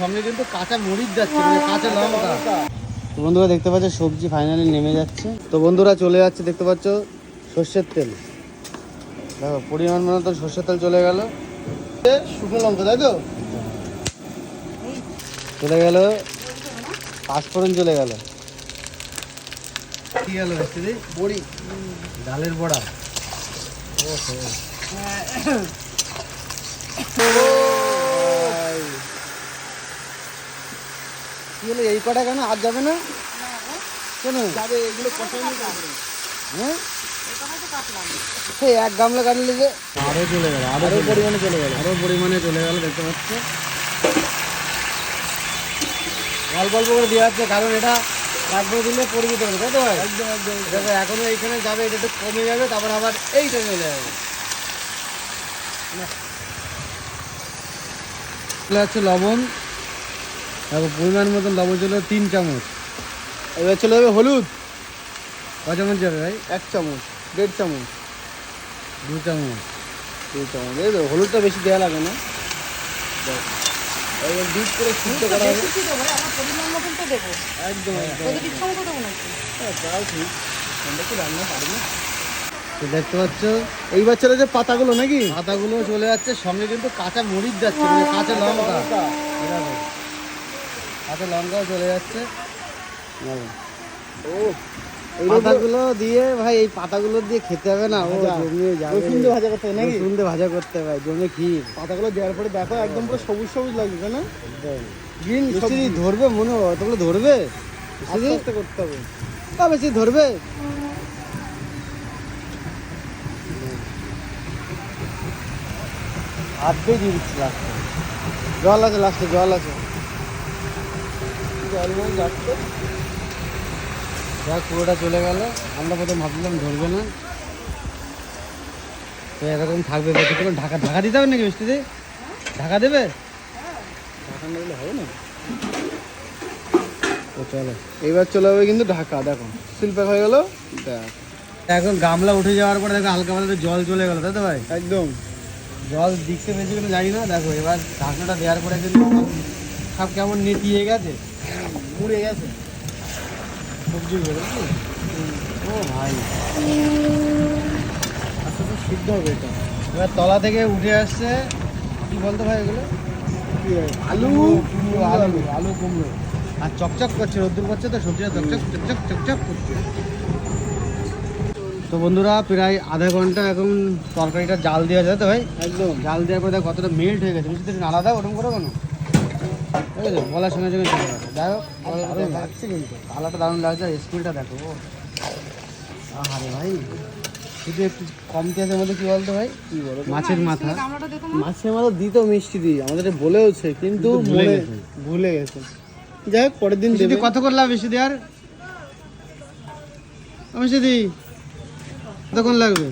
সঙ্গে কিন্তু কাঁচা মরিচ যাচ্ছে মানে কাঁচা লঙ্কা। তো বন্ধুরা দেখতে পাচ্ছ সবজি ফাইনালি নেমে যাচ্ছে। তো বন্ধুরা চলে যাচ্ছে দেখতে পাচ্ছ সর্ষের তেল। দেখো পরিমাণ মতো সর্ষের তেল চলে গেল। শুকনো লঙ্কা তাই তো? চলে গেল পাঁচফোড়ন চলে গেল। কি গেল বড়ি। ডালের বড়া। কি হলো এই কটা কেন? আর যাবে না? কেন? যাবে এগুলো হ্যাঁ সেই এক গামলা কাটলে যে আরও চলে গেল আরও পরিমাণে চলে গেল। আরও পরিমাণে চলে গেল দেখতে পাচ্ছ? অল্প অল্প করে দেওয়া হচ্ছে কারণ এটা একবার দিলে পরিমিত হবে তাই তো ভাই? একদম একদম দেখো এখনও এইখানে যাবে এটা একটু কমে যাবে তারপর আবার এইটা চলে যাবে। চলে যাচ্ছে লবণ। দেখো পরিমাণ মতন লবণ চলে তিন চামচ। এবার চলে যাবে হলুদ। ক চামচ যাবে ভাই? এক চামচ দেড় চামচ। দু চামচ। দু চামচ এই তো হলুদটা বেশি দেওয়া লাগে না। এবার ডিপ করে সিদ্ধ করা হবে। বেশি দেবো আমার পরিমাণ মতন তো দেবো। একদম একদম। হ্যাঁ, তাও ঠিক। আমরা তো রান্না পারি না তো দেখতে পাচ্ছ? এইবার চলে যে পাতাগুলো নাকি? পাতাগুলো চলে যাচ্ছে সঙ্গে কিন্তু কাঁচা মরিচ যাচ্ছে মানে কাঁচা লঙ্কা। দেখো। লঙ্কাও চলে যাচ্ছে। পাতাগুলো দিয়ে ভাই এই পাতাগুলো দিয়ে খেতে হবে না। ও জমিয়ে যাবে। রসুন দিয়ে ভাজা করতে হবে নাকি? রসুন দিয়ে ভাজা করতে হবে জমে ক্ষীর। পাতাগুলো দেওয়ার পরে দেখো একদম পুরো সবুজ সবুজ লাগছে তাই না? গ্রিন সবজি। ধরবে মনে হয় অতগুলো ধরবে? আস্তে করতে হবে। তা বেশি ধরবে? আধে দিয়ে দিচ্ছি লাস্টে জল আছে লাস্টে জল আছে। জল যাচ্ছে। যাক পুরোটা চলে গেল। আমরা প্রথম ভাবছিলাম ধরবে না। তো এরকম থাকবে বেশিক্ষণ। ঢাকা ঢাকা দিতে হবে নাকি মিষ্টিতে ঢাকা দেবে? ঢাকা না দিলে হবে না? তো চলো। এবার চলে যাবে কিন্তু ঢাকা দেখো। শিল্পেক হয়ে গেল দেখ এখন গামলা উঠে যাওয়ার পরে দেখো হালকা পাতলা জল চলে গেল তাই তো ভাই? একদম। জল দিচ্ছে বেশি কিনা জানি না। দেখো এবার ঢাকনাটা দেওয়ার পরে কিন্তু সব কেমন নেতিয়ে গেছে। মুড়ে গেছে। সবজি বেরোচ্ছে ও ভাই। আস্তে আস্তে সিদ্ধ হবে এটা। এবার তলা থেকে উঠে আসছে কি বলতো ভাই এগুলো? আলু কুমড়ো আলু আলু কুমড়ো। আর চকচক করছে রোদ্দুর করছে তো সবজিটা চকচক চকচক চকচক করছে। তো বন্ধুরা প্রায় আধা ঘণ্টা এখন তরকারিটা জাল দেওয়া যায় তো ভাই? একদম। জাল দেওয়ার পরে দেখো কতটা মেল্ট হয়ে গেছে। বুঝতে আলাদা ওরকম করে কোনো? ঠিক আছে বলার সঙ্গে সঙ্গে চলে গেছে যাই হোক দারুণ লাগছে কিন্তু। কালারটা দারুণ লাগছে আর স্কুলটা দেখো। ও আরে ভাই। শুধু একটু কমতি আছে মধ্যে কি বলতো ভাই? কি বলো? মাছের মাথা। মাছের মাথা দিত মিষ্টি দি আমাদের বলেওছে কিন্তু ভুলে গেছে। ভুলে গেছে। যাই হোক পরের দিন দিদি কত করলাম মিষ্টি দি আর মিষ্টি দি কতক্ষণ লাগবে?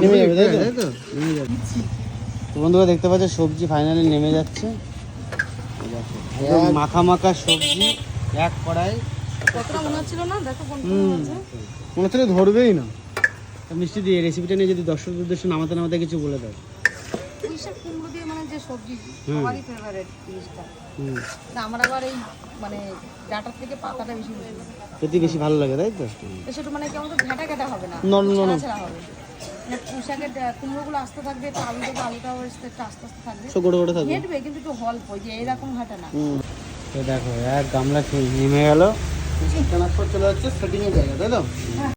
নেমে যাবে তাই তো? নেমে যাবে তো? বন্ধুরা দেখতে পাচ্ছ সবজি ফাইনালি নেমে যাচ্ছে। একদম মাখা মাখা সবজি এক কড়াই। কতটা মনে হচ্ছিল না? দেখো মনে হচ্ছে। ধরবেই না। তা মিষ্টি দিয়ে রেসিপিটা নিয়ে যদি দর্শকদের উদ্দেশ্যে নামাতে নামাতে কিছু বলে দাও। মানে যে সবজি সবারই ফেভারিট জিনিসটা হুম। তা আমার আবার এই মানে ডাটার থেকে পাতাটা বেশি বেশি খেতে বেশি ভালো লাগে তাই তো? সেটা মানে কেমন ঘাটা ঘাটা হবে না? নরম নরম। হবে। মানে পুঁই শাকের কুমড়োগুলো আস্তে থাকবে তো আলু দেবো আলুটাও আস্তে একটু আস্তে আস্তে থাকবে। গোটা গোটা থাকবে? হেঁটবে কিন্তু একটু অল্প যে এরকম ঘাটা না। দেখো এক গামলা খেয়ে নেমে গেল? পর চলে যাচ্ছে সেটিংয়ের জায়গা তাই তো?